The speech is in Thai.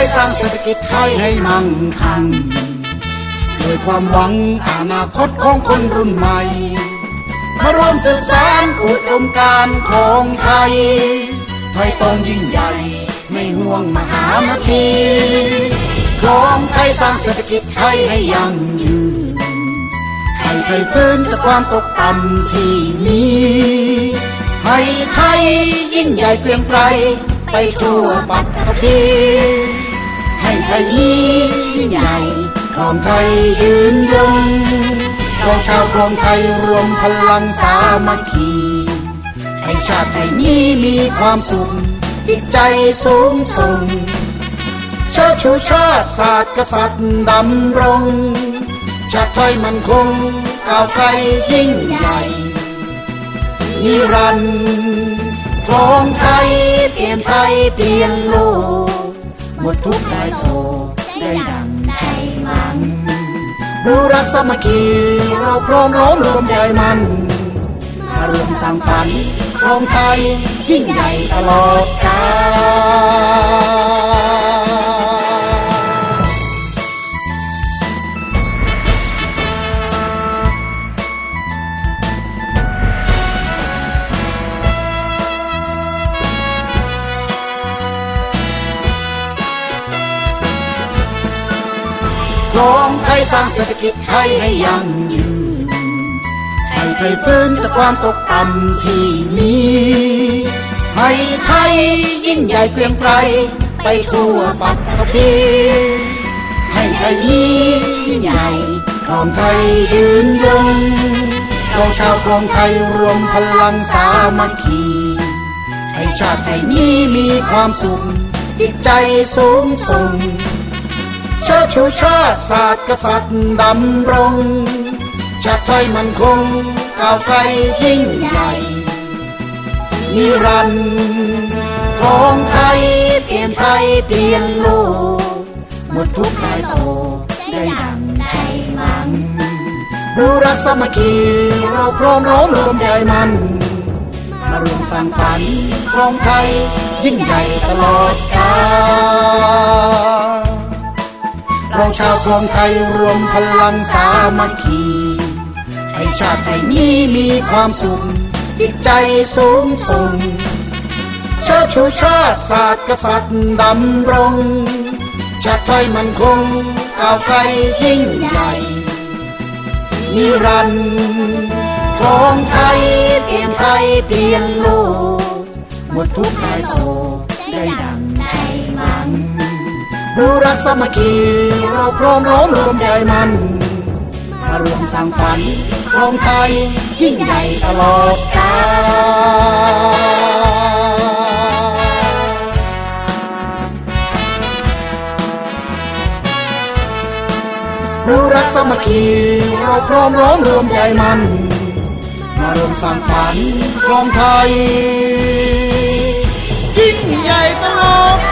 ไทยสร้างเศรษฐกิจไทยให้มั่งคั่งด้วยความหวังอนาคตของคนรุ่นใหม่ มาร่วมสืบสานอุดมการของไทย ไทยต้องยิ่งใหญ่ ไม่ห่วงมหานาทีของไทยสร้างเศรษฐกิจไทยให้ยั่งยืนให้ไทยฟื้นจากความตกต่ำที่มีให้ไทยยิ่งใหญ่เกรียงไกรไปทั่วปัตตภี ไทยนี้ยิ่งใหญ่ของไทยยืนยงของชาวของไทยรวมพลังสามัคคีให้ชาติไทยนี้มีความสุขจิตใจสูงส่งเชิชูชาติศาสตร์กษัตริย์ดำรง ชาติไทยมันคงก้าวไกลยิ่งใหญ่นิรันดร์ของไทยเปลี่ยนไทยเปลี่ยนโลก หมดทุกข์ได้โศกได้ดังใจมันดูรักสามัคคีเราพร้อมร้อมรวมใจมันมารวมสร้างฝันของไทยยิ่งใหญ่ตลอดกาล ของไทยสร้างเศรษฐกิจไทยให้ยั่งยืนให้ไทยฟื้นจากความตกต่ำที่มีให้ไทยยิ่งใหญ่เกรียงไกรไปทั่วปัตตภีให้ไทยนี้ยิ่งใหญ่ของไทยยืนยงของชาวของไทยรวมพลังสามัคคีให้ชาติไทยนี้มีความสุขจิตใจสูงส่ง ชูชาติศาสตร์กษัตริย์ดำรง ชาติไทยมันคงก้าวไกลยิ่งใหญ่นิรันดร์ของไทยเปลี่ยนไทยเปลี่ยนโลก หมดทุกข์ได้โศกได้ดังใจมันดูรักสมัคคีเราพร้อมร้อมรวมใจมันมารวมสร้างฝันของไทยยิ่งใหญ่ตลอดกาล เราชาวครองไทยรวมพลังสามัคคีให้ชาติไทยนี้มีความสุขจิตใจสูงส่งเชิชูชาติศาสตร์กษัตริย์ดำรง ชาติไทยมันคงก้าวไกลยิ่งใหญ่นิรันดร์ของไทยเปลี่ยนไทยเปลี่ยนโลกหมดทุกข์ได้โศกได้ดังใจ ดูรักสามัคคีเราพร้อมร้อมรวมใจมันมารวมสร้างฝันของไทยยิ่งใหญ่ตลอดกาลดูรักสามัคคีเราพร้อมร้อมรวมใจมัน มารวมสร้างฝันของไทย ยิ่งใหญ่ตลอด